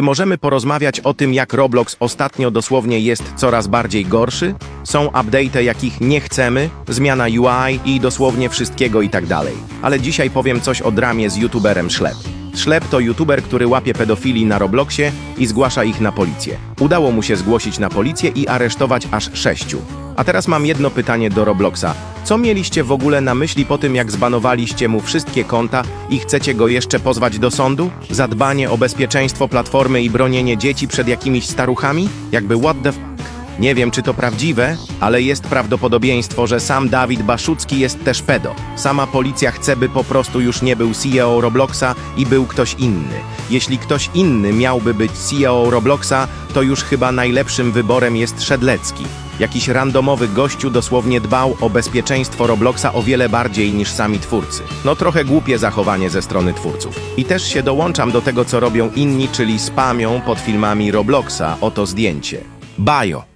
Możemy porozmawiać o tym, jak Roblox ostatnio dosłownie jest coraz bardziej gorszy? Są update'y, jakich nie chcemy, zmiana UI i dosłownie wszystkiego i tak dalej. Ale dzisiaj powiem coś o dramie z youtuberem Szlep. Szlep to youtuber, który łapie pedofili na Robloxie i zgłasza ich na policję. Udało mu się zgłosić na policję i aresztować aż sześciu. A teraz mam jedno pytanie do Robloxa. Co mieliście w ogóle na myśli po tym, jak zbanowaliście mu wszystkie konta i chcecie go jeszcze pozwać do sądu? Zadbanie o bezpieczeństwo platformy i bronienie dzieci przed jakimiś staruchami? Jakby what the f... Nie wiem, czy to prawdziwe, ale jest prawdopodobieństwo, że sam Dawid Baszucki jest też pedo. Sama policja chce, by po prostu już nie był CEO Robloxa i był ktoś inny. Jeśli ktoś inny miałby być CEO Robloxa, to już chyba najlepszym wyborem jest Szedlecki. Jakiś randomowy gościu dosłownie dbał o bezpieczeństwo Robloxa o wiele bardziej niż sami twórcy. No trochę głupie zachowanie ze strony twórców. I też się dołączam do tego, co robią inni, czyli spamią pod filmami Robloxa. Oto zdjęcie. Bajo.